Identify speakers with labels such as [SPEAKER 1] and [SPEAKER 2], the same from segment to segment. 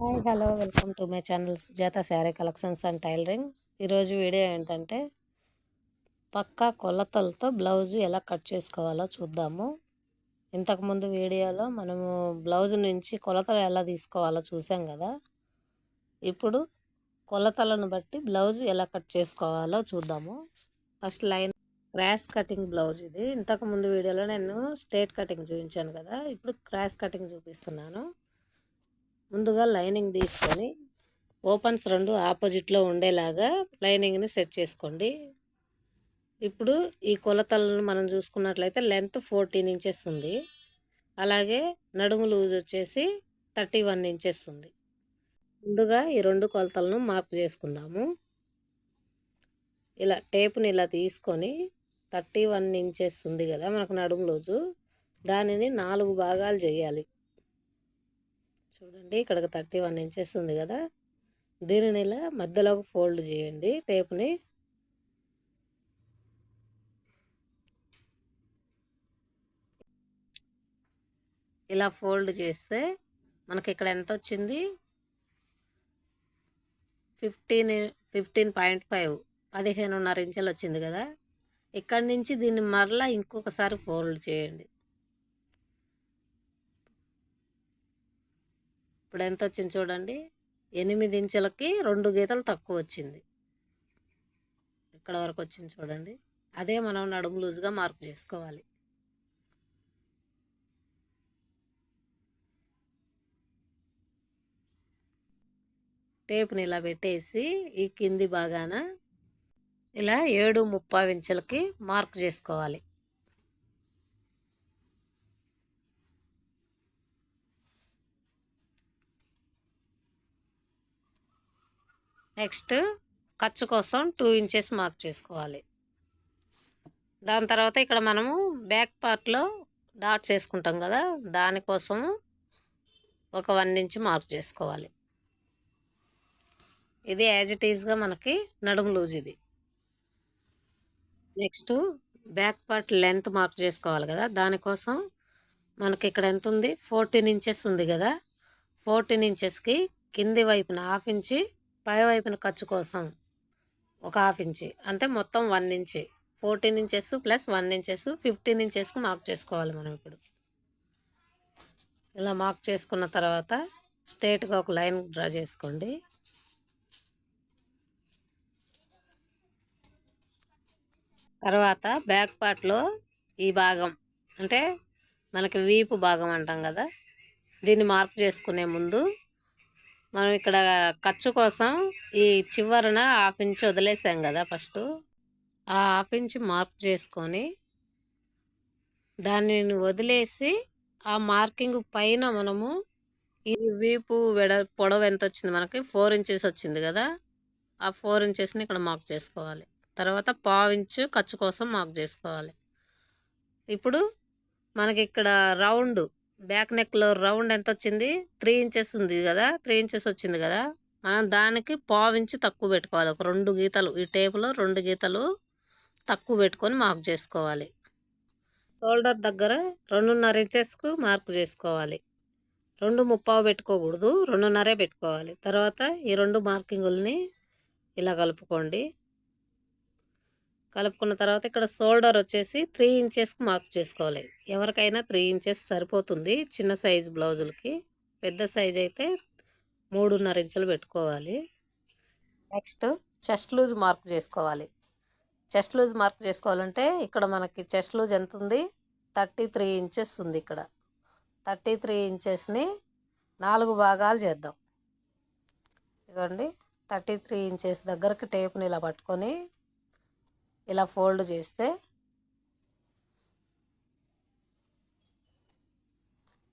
[SPEAKER 1] Hi hello welcome to my channel Sujatha saree collections and tailoring. ఈరోజు video ఏంటంటే పక్కా కొలతలతో బ్లౌజ్ ఎలా కట్ చేసుకోవాలో చూద్దాము. ఇంతకుముందు వీడియోలో మనము బ్లౌజ్ నుంచి కొలతలు ఎలా తీసుకోవాలో చూసాం కదా. ఇప్పుడు కొలతలను బట్టి బ్లౌజ్ ఎలా కట్ చేసుకోవాలో చూద్దాము. First line cross cutting blouse ఇది. ఇంతకుముందు వీడియోలో నేను స్ట్రేట్ కటింగ్ చూపించాను కదా. ఇప్పుడు క్రాస్ కటింగ్ చూపిస్తున్నాను. ముందుగా లైనింగ్ తీసుకొని ఓపెన్స్ రెండు ఆపోజిట్లో ఉండేలాగా లైనింగ్ని సెట్ చేసుకోండి. ఇప్పుడు ఈ కొలతలను మనం చూసుకున్నట్లయితే లెంత్ ఫోర్టీన్ ఇంచెస్ ఉంది. అలాగే నడుము లూజ్ వచ్చేసి థర్టీ వన్ ఇంచెస్ ఉంది. ముందుగా ఈ రెండు కొలతలను మార్పు చేసుకుందాము. ఇలా టేపుని ఇలా తీసుకొని థర్టీ వన్ ఇంచెస్ ఉంది కదా మనకు నడుము లూజు. దానిని నాలుగు భాగాలు చేయాలి. చూడండి ఇక్కడికి థర్టీ వన్ ఇంచెస్ ఉంది కదా. దీనిని ఇలా మధ్యలోకి ఫోల్డ్ చేయండి టేప్ని. ఇలా ఫోల్డ్ చేస్తే మనకి ఇక్కడ ఎంత వచ్చింది? ఫిఫ్టీన్ ఫిఫ్టీన్ పాయింట్ ఫైవ్ పదిహేనున్నర ఇంచులు వచ్చింది కదా. ఇక్కడి నుంచి దీన్ని మరలా ఇంకొకసారి ఫోల్డ్ చేయండి. ఇప్పుడు ఎంత వచ్చింది చూడండి. ఎనిమిది ఇంచులకి రెండు గీతలు తక్కువ వచ్చింది ఇక్కడ వరకు వచ్చింది చూడండి. అదే మనం నడుము లూజ్గా మార్క్ చేసుకోవాలి. టేప్ని ఇలా పెట్టేసి ఈ కింది భాగాన ఇలా ఏడు ముప్పై ఇంచులకి మార్క్ చేసుకోవాలి. నెక్స్ట్ ఖర్చు కోసం టూ ఇంచెస్ మార్క్ చేసుకోవాలి. దాని తర్వాత ఇక్కడ మనము బ్యాక్ పార్ట్లో డాట్స్ వేసుకుంటాం కదా దానికోసం ఒక వన్ ఇంచ్ మార్క్ చేసుకోవాలి. ఇది యాజ్ ఇట్ ఈజ్గా మనకి నడుము లూజ్ ఇది next back part length mark చేసుకోవాలి కదా దానికోసం మనకి ఇక్కడ ఎంత ఉంది? ఫోర్టీన్ ఇంచెస్ ఉంది కదా ఫోర్టీన్ ఇంచెస్కి కింది వైపున హాఫ్ ఇంచి పై వైపున ఖర్చు కోసం ఒక హాఫ్ ఇంచి. అంటే మొత్తం వన్ ఇంచి. Fourteen inches plus one inches fifteen ఇంచెస్కి మార్క్ చేసుకోవాలి మనం ఇప్పుడు. ఇలా మార్క్ చేసుకున్న తర్వాత స్ట్రేట్గా ఒక లైన్ డ్రా చేసుకోండి. తర్వాత బ్యాక్ పార్ట్లో ఈ భాగం అంటే మనకి వీపు భాగం అంటాం కదా దీన్ని మార్క్ చేసుకునే ముందు మనం ఇక్కడ ఖర్చు కోసం ఈ చివరన హాఫ్ ఇంచ్ వదిలేసాం కదా ఫస్ట్. ఆ హాఫ్ ఇంచ్ మార్క్ చేసుకొని దానిని వదిలేసి ఆ మార్కింగ్ పైన మనము ఈ వీపు వెడ పొడవు ఎంత వచ్చింది మనకి? ఫోర్ ఇంచెస్ వచ్చింది కదా. ఆ ఫోర్ ఇంచెస్ని ఇక్కడ మార్క్ చేసుకోవాలి. తర్వాత పావు ఇంచు ఖర్చు కోసం మార్క్ చేసుకోవాలి. ఇప్పుడు మనకి ఇక్కడ రౌండ్ బ్యాక్ నెక్లో రౌండ్ ఎంత వచ్చింది త్రీ ఇంచెస్ ఉంది కదా? త్రీ ఇంచెస్ వచ్చింది కదా? మనం దానికి పావు ఇంచు తక్కువ పెట్టుకోవాలి. ఒక రెండు గీతలు. ఈ టేపులో రెండు గీతలు తక్కువ పెట్టుకొని మార్క్ చేసుకోవాలి. షోల్డర్ దగ్గర రెండున్నర ఇంచెస్కు మార్క్ చేసుకోవాలి. రెండు ముప్పావు పెట్టుకోకూడదు. రెండున్నరే పెట్టుకోవాలి. తర్వాత ఈ రెండు మార్కింగుల్ని ఇలా కలుపుకోండి. కలుపుకున్న తర్వాత ఇక్కడ షోల్డర్ వచ్చేసి త్రీ ఇంచెస్కి మార్క్ చేసుకోవాలి. ఎవరికైనా త్రీ ఇంచెస్ సరిపోతుంది చిన్న సైజు బ్లౌజులకి పెద్ద సైజ్ అయితే మూడున్నర ఇంచులు పెట్టుకోవాలి. నెక్స్ట్ చెస్ట్ లూజ్ మార్క్ చేసుకోవాలి. చెస్ట్ లూజ్ మార్క్ చేసుకోవాలంటే ఇక్కడ మనకి చెస్ట్ లూజ్ ఎంత ఉంది? థర్టీ త్రీ ఇంచెస్ ఉంది ఇక్కడ. థర్టీ త్రీ ఇంచెస్ని నాలుగు భాగాలు చేద్దాం. ఇదిగోండి థర్టీ త్రీ ఇంచెస్ దగ్గరకు టేప్ని ఇలా పట్టుకొని ఇలా ఫోల్డ్ చేస్తే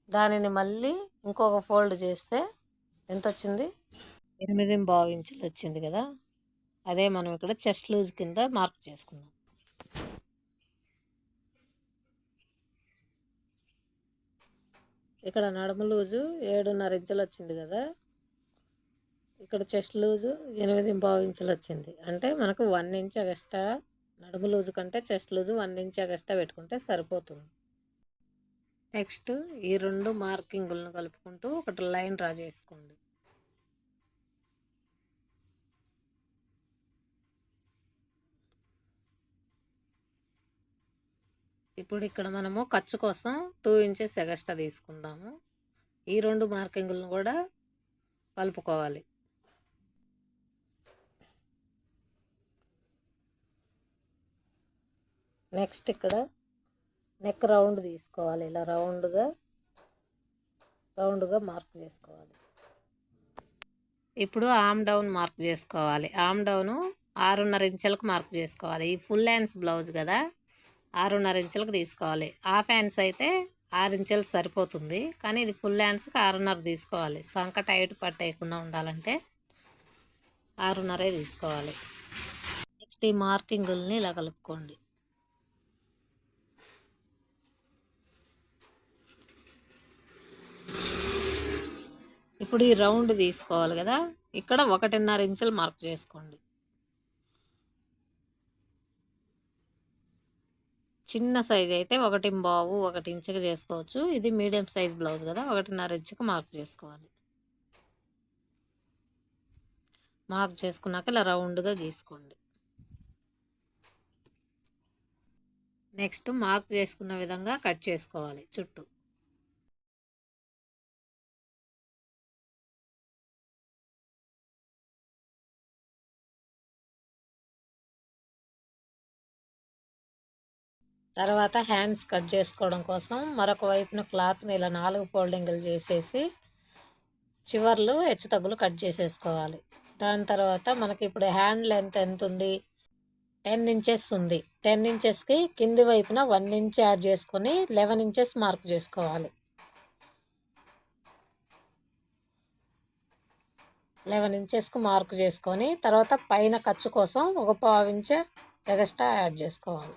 [SPEAKER 1] దానిని మళ్ళీ ఇంకొక ఫోల్డ్ చేస్తే ఎంత వచ్చింది ఎనిమిది బావు ఇంచులు వచ్చింది కదా. అదే మనం ఇక్కడ చెస్ట్ లూజ్ కింద మార్క్ చేసుకుందాం. ఇక్కడ నడుము లూజు ఏడున్నర ఇంచులు వచ్చింది కదా. ఇక్కడ చెస్ట్ లూజు ఎనిమిది బావు ఇంచులు వచ్చింది. అంటే మనకు వన్ ఇంచ్ ఎక్స్ట్రా నడుము లూజు కంటే chest loose one inch extra పెట్టుకుంటే సరిపోతుంది. నెక్స్ట్ ఈ రెండు మార్కింగులను కలుపుకుంటూ ఒకటి లైన్ డ్రా చేసుకోండి. ఇప్పుడు ఇక్కడ మనము ఖర్చు కోసం టూ ఇంచెస్ ఎగస్ట్రా తీసుకుందాము. ఈ రెండు మార్కింగులను కూడా కలుపుకోవాలి. నెక్స్ట్ ఇక్కడ నెక్ రౌండ్ తీసుకోవాలి. ఇలా రౌండ్గా రౌండ్గా మార్క్ చేసుకోవాలి. ఇప్పుడు ఆమ్ డౌన్ మార్క్ చేసుకోవాలి. ఆమ్ డౌను ఆరున్నర ఇంచులకు మార్క్ చేసుకోవాలి. ఈ ఫుల్ హ్యాండ్స్ బ్లౌజ్ కదా ఆరున్నర ఇంచులకు తీసుకోవాలి. హాఫ్ హ్యాండ్స్ అయితే ఆరు ఇంచులు సరిపోతుంది. కానీ ఇది ఫుల్ హ్యాండ్స్కి ఆరున్నర తీసుకోవాలి. సంక టైట్ పట్టేయకుండా ఉండాలంటే ఆరున్నరే తీసుకోవాలి. నెక్స్ట్ ఈ మార్కింగుల్ని ఇలా కలుపుకోండి. ఇప్పుడు ఈ రౌండ్ తీసుకోవాలి కదా. ఇక్కడ ఒకటిన్నర ఇంచులు మార్క్ చేసుకోండి. చిన్న సైజ్ అయితే ఒకటి బావు ఒకటి ఇంచుకి చేసుకోవచ్చు. ఇది మీడియం సైజ్ బ్లౌజ్ కదా. ఒకటిన్నర ఇంచుకి మార్క్ చేసుకోవాలి. మార్క్ చేసుకున్నాక ఇలా రౌండ్గా గీసుకోండి. నెక్స్ట్ మార్క్ చేసుకున్న విధంగా కట్ చేసుకోవాలి చుట్టూ. తర్వాత హ్యాండ్స్ కట్ చేసుకోవడం కోసం మరొక వైపున క్లాత్ని ఇలా నాలుగు ఫోల్డింగ్లు చేసేసి చివర్లు హెచ్చు తగ్గులు కట్ చేసేసుకోవాలి. దాని తర్వాత మనకి ఇప్పుడు హ్యాండ్ లెంత్ ఎంత ఉంది టెన్ ఇంచెస్ ఉంది. టెన్ ఇంచెస్కి కింది వైపున వన్ ఇంచ్ యాడ్ చేసుకొని లెవెన్ ఇంచెస్ మార్క్ చేసుకోవాలి. లెవెన్ ఇంచెస్కి మార్క్ చేసుకొని తర్వాత పైన ఖర్చు కోసం ఒక పావు ఇంచ్ ఎగస్ట్రా యాడ్ చేసుకోవాలి.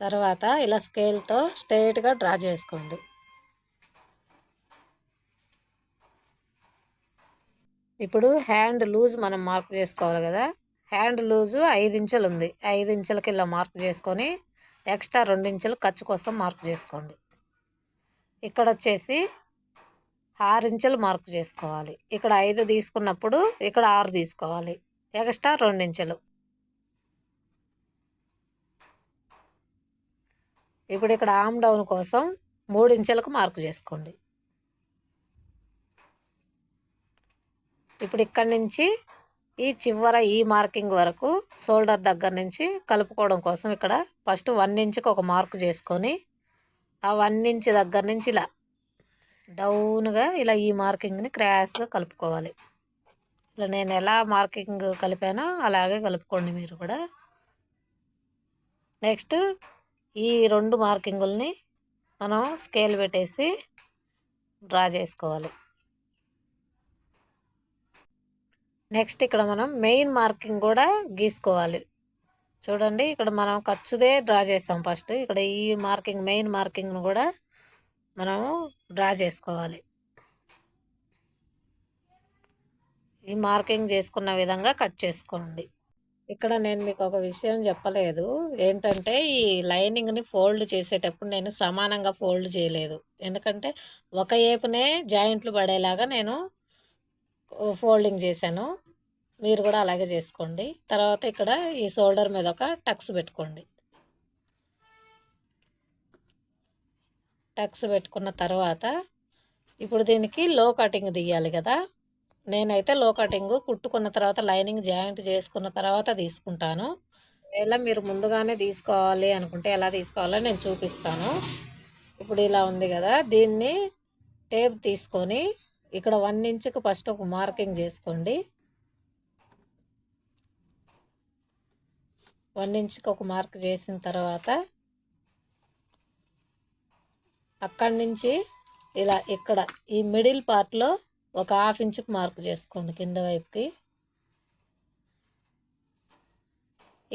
[SPEAKER 1] తర్వాత ఇలా స్కేల్తో స్ట్రైట్గా డ్రా చేసుకోండి. ఇప్పుడు హ్యాండ్ లూజ్ మనం మార్క్ చేసుకోవాలి కదా. హ్యాండ్ లూజు ఐదు ఇంచులు ఉంది. ఐదు ఇంచులకి ఇలా మార్క్ చేసుకొని ఎక్స్ట్రా రెండు ఇంచులు ఖర్చు కోసం మార్క్ చేసుకోండి. ఇక్కడ వచ్చేసి ఆరు ఇంచులు మార్క్ చేసుకోవాలి. ఇక్కడ ఐదు తీసుకున్నప్పుడు ఇక్కడ ఆరు తీసుకోవాలి. ఎక్స్ట్రా రెండు ఇంచులు. ఇప్పుడు ఇక్కడ ఆమ్ డౌన్ కోసం మూడు ఇంచులకు మార్కు చేసుకోండి. ఇప్పుడు ఇక్కడ నుంచి ఈ చివర ఈ మార్కింగ్ వరకు షోల్డర్ దగ్గర నుంచి కలుపుకోవడం కోసం ఇక్కడ ఫస్ట్ వన్ ఇంచుకి ఒక మార్క్ చేసుకొని ఆ వన్ ఇంచ్ దగ్గర నుంచి ఇలా డౌన్గా ఇలా ఈ మార్కింగ్ని క్రాస్గా కలుపుకోవాలి. ఇలా నేను ఎలా మార్కింగ్ కలిపానో అలాగే కలుపుకోండి మీరు కూడా. నెక్స్ట్ ఈ రెండు మార్కింగుల్ని మనం స్కేల్ పెట్టేసి డ్రా చేసుకోవాలి. నెక్స్ట్ ఇక్కడ మనం మెయిన్ మార్కింగ్ కూడా గీసుకోవాలి. చూడండి ఇక్కడ మనం ఖర్చుదే డ్రా చేస్తాం ఫస్ట్. ఇక్కడ ఈ మార్కింగ్ మెయిన్ మార్కింగ్ను కూడా మనము డ్రా చేసుకోవాలి. ఈ మార్కింగ్ చేసుకున్న విధంగా కట్ చేసుకోండి. ఇక్కడ నేను మీకు ఒక విషయం చెప్పలేదు. ఏంటంటే ఈ లైనింగ్ని ఫోల్డ్ చేసేటప్పుడు నేను సమానంగా ఫోల్డ్ చేయలేదు. ఎందుకంటే ఒక ఏపునే జాయింట్లు పడేలాగా నేను ఫోల్డింగ్ చేశాను. మీరు కూడా అలాగే చేసుకోండి. తర్వాత ఇక్కడ ఈ షోల్డర్ మీద ఒక టక్స్ పెట్టుకోండి. టక్స్ పెట్టుకున్న తర్వాత ఇప్పుడు దీనికి లో కటింగ్ తీయాలి కదా. నేనైతే లో కటింగ్ కుట్టుకున్న తర్వాత లైనింగ్ జాయింట్ చేసుకున్న తర్వాత తీసుకుంటాను. ఒకవేళ మీరు ముందుగానే తీసుకోవాలి అనుకుంటే ఎలా తీసుకోవాలో నేను చూపిస్తాను. ఇప్పుడు ఇలా ఉంది కదా దీన్ని టేప్ తీసుకొని ఇక్కడ వన్ ఇంచుకు ఫస్ట్ ఒక మార్కింగ్ చేసుకోండి. వన్ ఇంచుకి ఒక మార్క్ చేసిన తర్వాత అక్కడి నుంచి ఇలా ఇక్కడ ఈ మిడిల్ పార్ట్లో ఒక హాఫ్ ఇంచుకు మార్క్ చేసుకోండి కింద వైపుకి.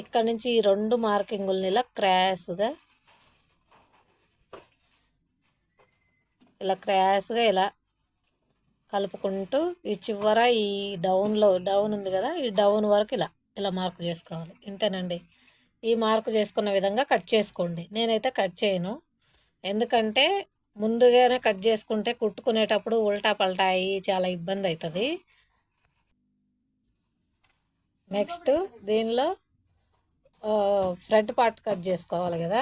[SPEAKER 1] ఇక్కడ నుంచి ఈ రెండు మార్కింగుల్ని ఇలా క్రాస్గా ఇలా క్రాస్గా ఇలా కలుపుకుంటూ ఈ చివర ఈ డౌన్లో డౌన్ ఉంది కదా ఈ డౌన్ వరకు ఇలా ఇలా మార్క్ చేసుకోవాలి. ఇంతేనండి. ఈ మార్క్ చేసుకున్న విధంగా కట్ చేసుకోండి. నేనైతే కట్ చేయను. ఎందుకంటే ముందుగానే కట్ చేసుకుంటే కుట్టుకునేటప్పుడు ఉల్టా పల్టా అయ్యి చాలా ఇబ్బంది అవుతుంది నెక్స్ట్ దీనిలో ఫ్రంట్ పార్ట్ కట్ చేసుకోవాలి కదా.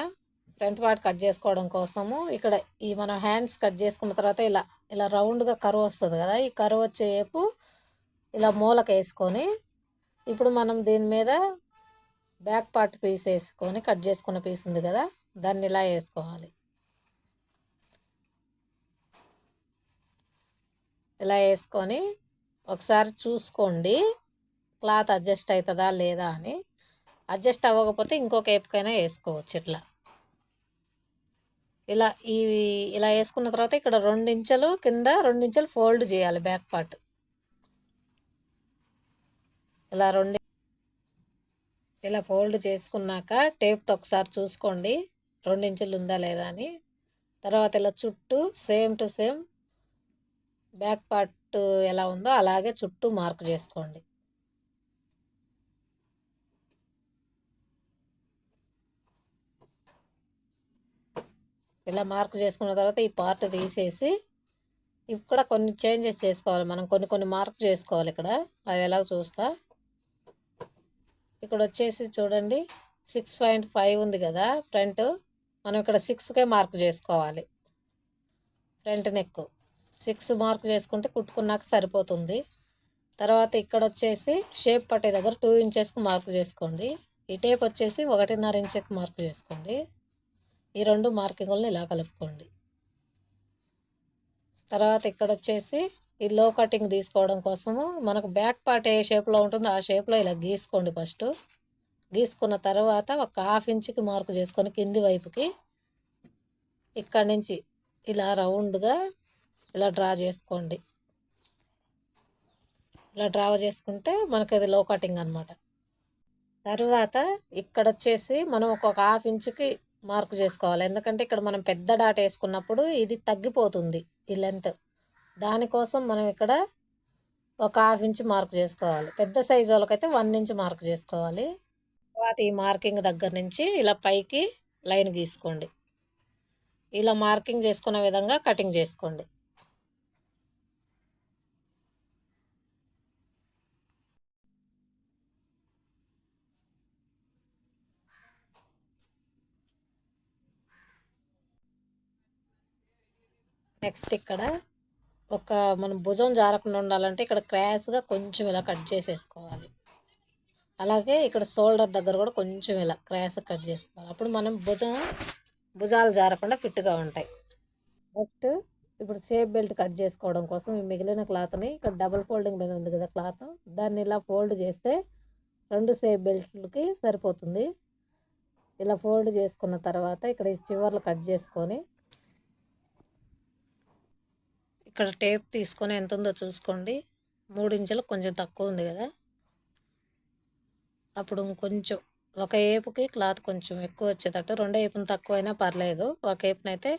[SPEAKER 1] ఫ్రంట్ పార్ట్ కట్ చేసుకోవడం కోసము ఇక్కడ ఈ మన హ్యాండ్స్ కట్ చేసుకున్న తర్వాత ఇలా ఇలా రౌండ్గా కరువు వస్తుంది కదా. ఈ కరువు వచ్చేపు ఇలా మూలక వేసుకొని ఇప్పుడు మనం దీని మీద బ్యాక్ పార్ట్ పీస్ వేసుకొని కట్ చేసుకున్న పీస్ ఉంది కదా. దాన్ని ఇలా వేసుకోవాలి ఇలా వేసుకొని ఒకసారి చూసుకోండి. క్లాత్ అడ్జస్ట్ అవుతుందా లేదా అని. అడ్జస్ట్ అవ్వకపోతే ఇంకొక ఏపుకైనా వేసుకోవచ్చు ఇట్లా. ఇలా ఈ ఇలా వేసుకున్న తర్వాత ఇక్కడ రెండించెలు కింద రెండించెలు ఫోల్డ్ చేయాలి బ్యాక్ పార్ట్. ఇలా రెండు ఇలా ఫోల్డ్ చేసుకున్నాక టేప్తో ఒకసారి చూసుకోండి. రెండించెలు ఉందా లేదా అని. తర్వాత ఇలా చుట్టూ same to same back part ఎలా ఉందో అలాగే చుట్టూ మార్క్ చేసుకోండి. ఇలా మార్క్ చేసుకున్న తర్వాత ఈ పార్ట్ తీసేసి ఇక్కడ కొన్ని చేంజెస్ చేసుకోవాలి. మనం కొన్ని కొన్ని మార్క్ చేసుకోవాలి ఇక్కడ. అది ఎలా చూస్తా? ఇక్కడ వచ్చేసి చూడండి. సిక్స్ పాయింట్ ఫైవ్ ఉంది కదా ఫ్రంట్. మనం ఇక్కడ సిక్స్కే మార్క్ చేసుకోవాలి. Front neck. సిక్స్ మార్క్ చేసుకుంటే కుట్టుకున్నాక సరిపోతుంది. తర్వాత ఇక్కడ వచ్చేసి షేప్ పట్టే దగ్గర టూ ఇంచెస్కి మార్క్ చేసుకోండి. ఈ టేప్ వచ్చేసి ఒకటిన్నర ఇంచెకి మార్క్ చేసుకోండి. ఈ రెండు మార్కింగ్లను ఇలా కలుపుకోండి. తర్వాత ఇక్కడ వచ్చేసి ఈ లో కటింగ్ తీసుకోవడం కోసము మనకు బ్యాక్ పార్ట్ ఏ షేప్లో ఉంటుందో ఆ షేప్లో ఇలా గీసుకోండి ఫస్ట్. గీసుకున్న తర్వాత ఒక హాఫ్ ఇంచ్కి మార్కు చేసుకొని కింది వైపుకి ఇక్కడ నుంచి ఇలా రౌండ్గా ఇలా డ్రా చేసుకోండి. ఇలా డ్రా చేసుకుంటే మనకి అది లో కటింగ్ అనమాట తర్వాత ఇక్కడ వచ్చేసి మనం ఒక హాఫ్ ఇంచుకి మార్క్ చేసుకోవాలి. ఎందుకంటే ఇక్కడ మనం పెద్ద డాట్ వేసుకున్నప్పుడు ఇది తగ్గిపోతుంది ఈ లెంత్ దానికోసం మనం ఇక్కడ ఒక హాఫ్ ఇంచ్ మార్క్ చేసుకోవాలి. పెద్ద సైజు వాళ్ళకైతే వన్ ఇంచ్ మార్క్ చేసుకోవాలి. తర్వాత ఈ మార్కింగ్ దగ్గర నుంచి ఇలా పైకి లైన్ గీసుకోండి. ఇలా మార్కింగ్ చేసుకునే విధంగా కటింగ్ చేసుకోండి. నెక్స్ట్ ఇక్కడ ఒక మనం భుజం జారకుండా ఉండాలంటే ఇక్కడ క్రాస్గా కొంచెం ఇలా కట్ చేసేసుకోవాలి. అలాగే ఇక్కడ షోల్డర్ దగ్గర కూడా కొంచెం ఇలా క్రాస్ కట్ చేసుకోవాలి. అప్పుడు మనం భుజం భుజాలు జారకుండా ఫిట్గా ఉంటాయి. నెక్స్ట్ ఇప్పుడు షేప్ బెల్ట్ కట్ చేసుకోవడం కోసం ఈ మిగిలిన క్లాత్ని ఇక్కడ డబుల్ ఫోల్డింగ్ మీద ఉంది కదా క్లాత్. దాన్ని ఇలా ఫోల్డ్ చేస్తే రెండు షేప్ బెల్ట్లకి సరిపోతుంది. ఇలా ఫోల్డ్ చేసుకున్న తర్వాత ఇక్కడ ఈ చివర్లు కట్ చేసుకొని ఇక్కడ టేప్ తీసుకొని ఎంత ఉందో చూసుకోండి. మూడు ఇంచులకు కొంచెం తక్కువ ఉంది కదా. అప్పుడు కొంచెం ఒక ఏపుకి క్లాత్ కొంచెం ఎక్కువ వచ్చేటట్టు రెండో ఏపుని తక్కువైనా పర్లేదు. ఒక ఏపునైతే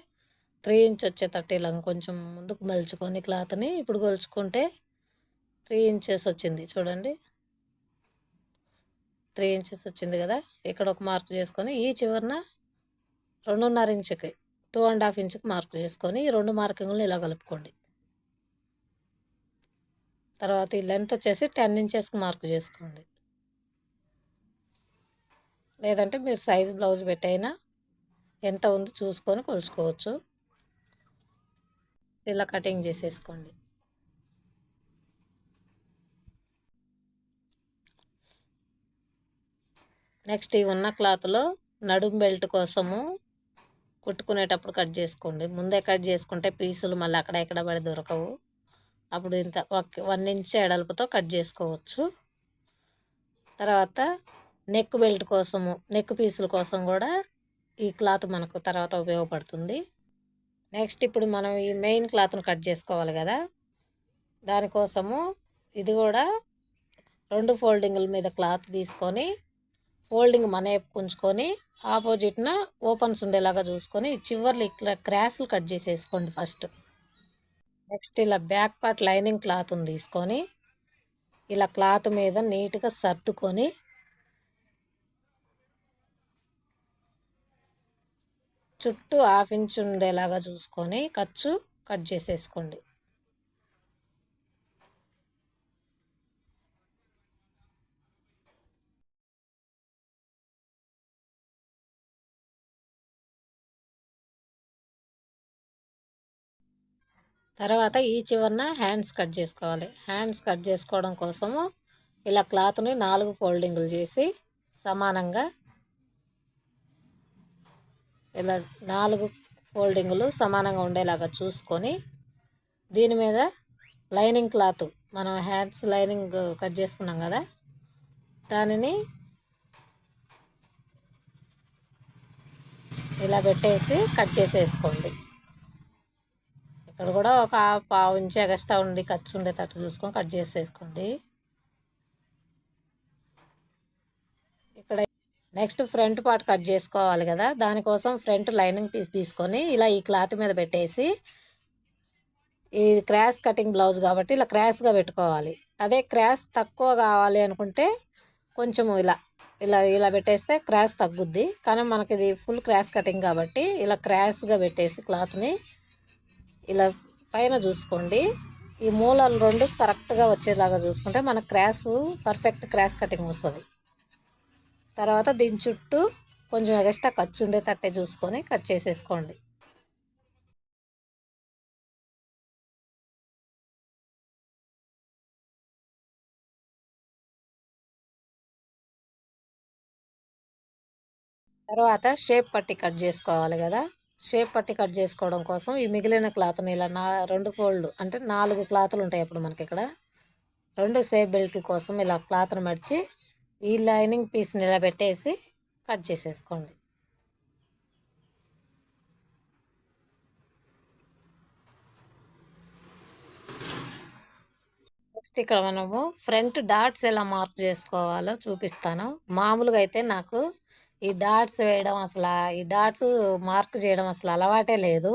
[SPEAKER 1] త్రీ ఇంచ్ వచ్చేటట్టు ఇలా కొంచెం ముందుకు మలుచుకొని క్లాత్ని ఇప్పుడు కొలుచుకుంటే త్రీ ఇంచెస్ వచ్చింది చూడండి. త్రీ ఇంచెస్ వచ్చింది కదా. ఇక్కడ ఒక మార్క్ చేసుకొని ఈ చివరిన రెండున్నర ఇంచుకి టూ అండ్ హాఫ్ ఇంచుకి మార్క్ చేసుకొని ఈ రెండు మార్కింగ్లు ఇలా కలుపుకోండి. తర్వాత ఈ లెంత్ వచ్చేసి టెన్ ఇంచెస్కి మార్క్ చేసుకోండి. లేదంటే మీరు సైజ్ బ్లౌజ్ పెట్టైనా ఎంత ఉందో చూసుకొని కొలుచుకోవచ్చు. ఇలా కటింగ్ చేసేసుకోండి. నెక్స్ట్ ఈ ఉన్న క్లాత్లో నడుం బెల్ట్ కోసము కుట్టుకునేటప్పుడు కట్ చేసుకోండి. ముందే కట్ చేసుకుంటే పీసులు మళ్ళీ అక్కడ ఎక్కడ పడి దొరకవు. అప్పుడు ఇంత వన్ ఇంచ్ ఎడల్పుతో కట్ చేసుకోవచ్చు. తర్వాత నెక్ బెల్ట్ కోసము నెక్ పీసుల కోసం కూడా ఈ క్లాత్ మనకు తర్వాత ఉపయోగపడుతుంది. నెక్స్ట్ ఇప్పుడు మనం ఈ మెయిన్ క్లాత్ను కట్ చేసుకోవాలి కదా. దానికోసము ఇది కూడా రెండు ఫోల్డింగ్ల మీద క్లాత్ తీసుకొని ఫోల్డింగ్ మన ఉంచుకొని ఆపోజిట్న ఓపెన్స్ ఉండేలాగా చూసుకొని చివర్లు ఇట్లా క్రాస్లు కట్ చేసేసుకోండి ఫస్ట్. నెక్స్ట్ ఇలా బ్యాక్ పార్ట్ లైనింగ్ క్లాత్ తీసుకొని ఇలా క్లాత్ మీద నీట్గా సర్దుకొని చుట్టూ హాఫ్ ఇంచ్ ఉండేలాగా చూసుకొని ఖర్చు కట్ చేసేసుకోండి. తర్వాత ఈ చివరన హ్యాండ్స్ కట్ చేసుకోవాలి. హ్యాండ్స్ కట్ చేసుకోవడం కోసము ఇలా క్లాత్ని నాలుగు ఫోల్డింగులు చేసి సమానంగా ఇలా నాలుగు ఫోల్డింగులు సమానంగా ఉండేలాగా చూసుకొని దీని మీద లైనింగ్ క్లాత్ మనం హ్యాండ్స్ లైనింగ్ కట్ చేసుకున్నాం కదా దానిని ఇలా పెట్టేసి కట్ చేసేసుకోండి. ఇక్కడ కూడా ఒక పావు ఇంచు ఎగస్ట్రా ఉండి ఖర్చు ఉండేటట్టు చూసుకొని కట్ చేసేసుకోండి. ఇక్కడ నెక్స్ట్ ఫ్రంట్ పార్ట్ కట్ చేసుకోవాలి కదా దానికోసం ఫ్రంట్ లైనింగ్ పీస్ తీసుకొని ఇలా ఈ క్లాత్ మీద పెట్టేసి ఇది క్రాస్ కటింగ్ బ్లౌజ్ కాబట్టి ఇలా క్రాస్గా పెట్టుకోవాలి. అదే క్రాస్ తక్కువ కావాలి అనుకుంటే కొంచెం ఇలా ఇలా ఇలా పెట్టేస్తే క్రాస్ తగ్గుద్ది. కానీ మనకి ఇది ఫుల్ క్రాస్ కటింగ్ కాబట్టి ఇలా క్రాస్గా పెట్టేసి క్లాత్ని ఇలా పైన చూసుకోండి. ఈ మూలలు రెండు కరెక్ట్గా వచ్చేలాగా చూసుకుంటే మన క్రాస్ పర్ఫెక్ట్ క్రాస్ కటింగ్ వస్తుంది. తర్వాత దీని చుట్టూ కొంచెం ఎక్స్ట్రా ఖర్చు ఉండేటట్టే చూసుకొని కట్ చేసేసుకోండి. తర్వాత షేప్ పట్టి కట్ చేసుకోవాలి కదా. షేప్ పట్టి కట్ చేసుకోవడం కోసం ఈ మిగిలిన క్లాత్ని ఇలా నా రెండు ఫోల్డ్ అంటే నాలుగు క్లాత్లు ఉంటాయి అప్పుడు మనకి ఇక్కడ. రెండు షేప్ బెల్ట్ల కోసం ఇలా క్లాత్ని మడిచి ఈ లైనింగ్ పీస్ని ఇలా పెట్టేసి కట్ చేసేసుకోండి. నెక్స్ట్ ఇక్కడ మనము ఫ్రంట్ డాట్స్ ఎలా మార్క్ చేసుకోవాలో చూపిస్తాను. మామూలుగా అయితే నాకు ఈ డాట్స్ వేయడం అసలు ఈ డాట్స్ మార్క్ చేయడం అసలు అలవాటే లేదు.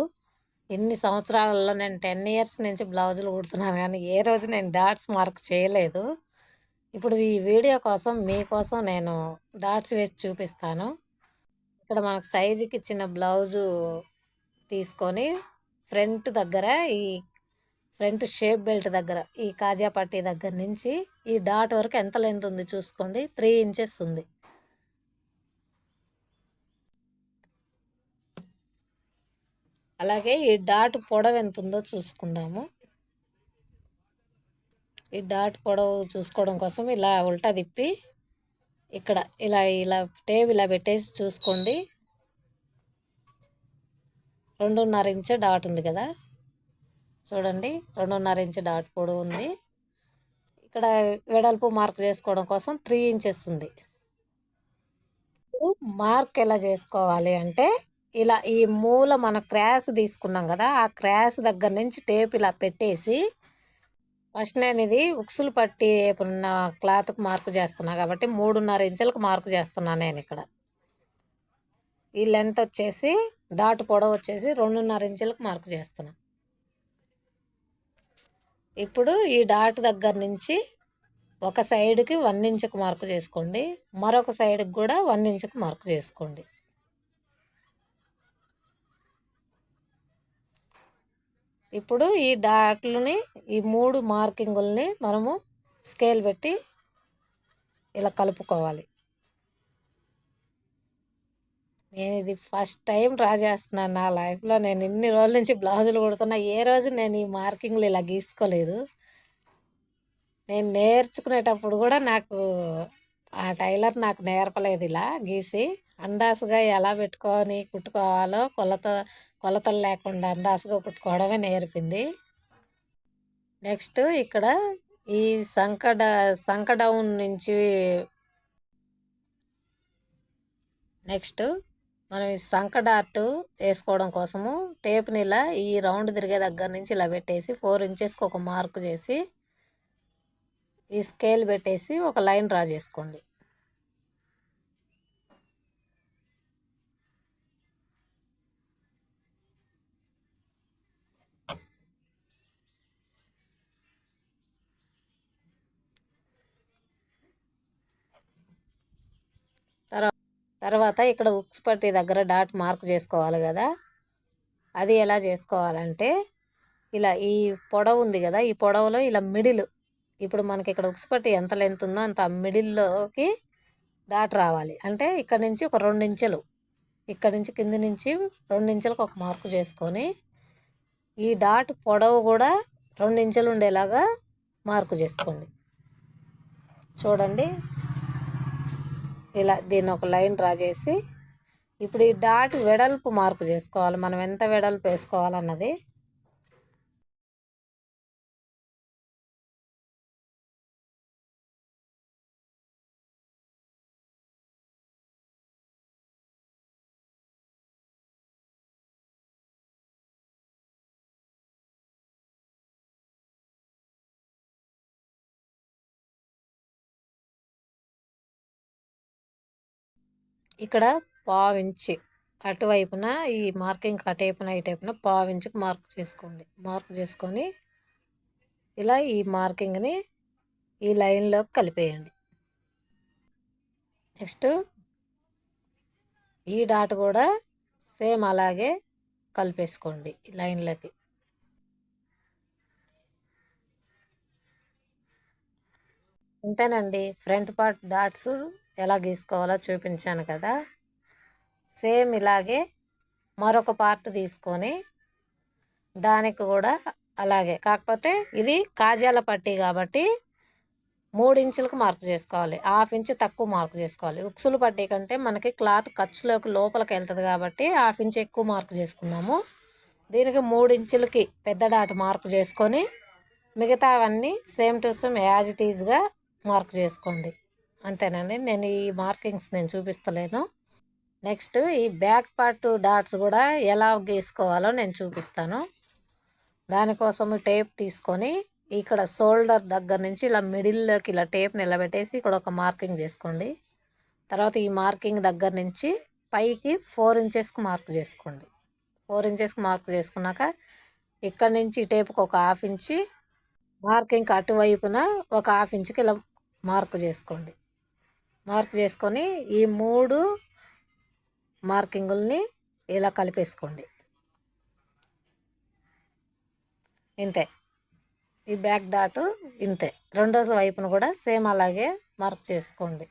[SPEAKER 1] ఇన్ని సంవత్సరాలలో నేను టెన్ ఇయర్స్ నుంచి బ్లౌజులు కుడుతున్నాను కానీ ఏ రోజు నేను డాట్స్ మార్క్ చేయలేదు. ఇప్పుడు ఈ వీడియో కోసం మీకోసం నేను డాట్స్ వేసి చూపిస్తాను. ఇక్కడ మనకు సైజుకి ఇచ్చిన బ్లౌజు తీసుకొని ఫ్రంట్ దగ్గర ఈ ఫ్రంట్ షేప్ బెల్ట్ దగ్గర ఈ కాజా పట్టీ దగ్గర నుంచి ఈ డాట్ వరకు ఎంత లెంత్ ఉంది చూసుకోండి. త్రీ ఇంచెస్ ఉంది. అలాగే ఈ డాట్ పొడవు ఎంత ఉందో చూసుకుందాము. ఈ డాట్ పొడవు చూసుకోవడం కోసం ఇలా ఉల్టా తిప్పి ఇక్కడ ఇలా ఇలా టేబుల్ ఇలా పెట్టేసి చూసుకోండి. రెండున్నర ఇంచు డాట్ ఉంది కదా. చూడండి రెండున్నర ఇంచు డాట్ పొడవు ఉంది. ఇక్కడ వెడల్పు మార్క్ చేసుకోవడం కోసం త్రీ ఇంచెస్ ఉంది. మార్క్ ఎలా చేసుకోవాలి అంటే ఇలా ఈ మూల మన క్రాస్ తీసుకున్నాం కదా ఆ క్రాస్ దగ్గర నుంచి టేప్ ఇలా పెట్టేసి ఫస్ట్ నేను ఇది ఉక్సులు పట్టి ఉన్న క్లాత్కు మార్కు చేస్తున్నా కాబట్టి మూడున్నర ఇంచులకు మార్కు చేస్తున్నాను నేను ఇక్కడ. ఈ లెంత్ వచ్చేసి డాట్ పొడవు వచ్చేసి రెండున్నర ఇంచులకు మార్కు చేస్తున్నా. ఇప్పుడు ఈ డాట్ దగ్గర నుంచి ఒక సైడ్కి వన్ ఇంచుకు మార్కు చేసుకోండి మరొక సైడ్కి కూడా వన్ ఇంచుకు మార్కు చేసుకోండి. ఇప్పుడు ఈ డాట్లని ఈ మూడు మార్కింగుల్ని మనము స్కేల్ పెట్టి ఇలా కలుపుకోవాలి. నేను ఇది ఫస్ట్ టైం డ్రా చేస్తున్నాను నా లైఫ్లో. నేను ఇన్ని రోజుల నుంచి బ్లౌజులు కుడుతున్నా. ఏ రోజు నేను ఈ మార్కింగ్లు ఇలా గీసుకోలేదు. నేను నేర్చుకునేటప్పుడు కూడా నాకు ఆ టైలర్ నాకు నేర్పలేదు ఇలా గీసి. అందాసుగా ఎలా పెట్టుకొని కుట్టుకోవాలో కొలత కొలతలు లేకుండా అందాసుగా కుట్టుకోవడమే నేర్పింది. నెక్స్ట్ ఇక్కడ ఈ సంకడ సంకడౌన్ నుంచి నెక్స్ట్ మనం ఈ సంకడార్ట్ వేసుకోవడం కోసము టేప్ని ఇలా ఈ రౌండ్ తిరిగే దగ్గర నుంచి ఇలా పెట్టేసి ఫోర్ ఇంచెస్కి ఒక మార్క్ చేసి ఈ స్కేల్ పెట్టేసి ఒక లైన్ డ్రా చేసుకోండి. తర్వాత ఇక్కడ ఉక్స్ పట్టి దగ్గర డాట్ మార్క్ చేసుకోవాలి కదా. అది ఎలా చేసుకోవాలంటే ఇలా ఈ పొడవు ఉంది కదా ఈ పొడవులో ఇలా మిడిల్ ఇప్పుడు మనకి ఇక్కడ ఉక్స్ పట్టి ఎంత లెంత్ ఉందో అంత మిడిల్లోకి డాట్ రావాలి. అంటే ఇక్కడ నుంచి ఒక రెండు ఇంచులు ఇక్కడ నుంచి కింది నుంచి రెండు ఒక మార్కు చేసుకొని ఈ డాట్ పొడవు కూడా రెండు ఇంచులు ఉండేలాగా మార్కు చేసుకోండి. చూడండి. ఇలా దీన్ని ఒక లైన్ డ్రా చేసి ఇప్పుడు ఈ డాట్ వెడల్పు మార్పు చేసుకోవాలి. మనం ఎంత వెడల్పు వేసుకోవాలన్నది ఇక్కడ పావించి అటువైపున ఈ మార్కింగ్ అటువైపున ఇటువైపున పావించికి మార్క్ చేసుకోండి. మార్క్ చేసుకొని ఇలా ఈ మార్కింగ్ని ఈ లైన్లోకి కలిపేయండి. నెక్స్ట్ ఈ డాట్ కూడా సేమ్ అలాగే కలిపేసుకోండి లైన్లకి లైన్లోకి. ఇంతేనండి. ఫ్రంట్ పార్ట్ డాట్స్ ఎలా గీసుకోవాలో చూపించాను కదా. సేమ్ ఇలాగే మరొక పార్ట్ తీసుకొని దానికి కూడా అలాగే. కాకపోతే ఇది కాజాల పట్టీ కాబట్టి మూడు ఇంచులకు మార్క్ చేసుకోవాలి. హాఫ్ ఇంచు తక్కువ మార్క్ చేసుకోవాలి. ఉక్సులు పట్టీ కంటే మనకి క్లాత్ ఖర్చులోకి లోపలికి వెళ్తుంది కాబట్టి హాఫ్ ఇంచు ఎక్కువ మార్క్ చేసుకున్నాము. దీనికి మూడు ఇంచులకి పెద్ద డాట్ మార్క్ చేసుకొని మిగతావన్నీ same to same as it ఈజ్గా mark చేసుకోండి. అంతేనండి. నేను ఈ మార్కింగ్స్ నేను చూపిస్తలేను. నెక్స్ట్ ఈ బ్యాక్ పార్ట్ డాట్స్ కూడా ఎలా గీసుకోవాలో నేను చూపిస్తాను. దానికోసం టేప్ తీసుకొని ఇక్కడ షోల్డర్ దగ్గర నుంచి ఇలా మిడిల్లోకి ఇలా టేప్ నిలబెట్టేసి ఇక్కడ ఒక మార్కింగ్ చేసుకోండి. తర్వాత ఈ మార్కింగ్ దగ్గర నుంచి పైకి ఫోర్ ఇంచెస్కి మార్క్ చేసుకోండి. ఫోర్ ఇంచెస్కి మార్క్ చేసుకున్నాక ఇక్కడ నుంచి టేప్కి ఒక హాఫ్ ఇంచి మార్కింగ్ అటువైపున ఒక హాఫ్ ఇంచుకి ఇలా మార్క్ చేసుకోండి. మార్క్ చేసుకొని ఈ మూడు మార్కింగుల్ని ఇలా కలిపేసుకోండి. ఇంతే. ఈ బ్యాక్ డాట్ ఇంతే. రెండో వైపును కూడా సేమ్ అలాగే మార్క్ చేసుకోండి.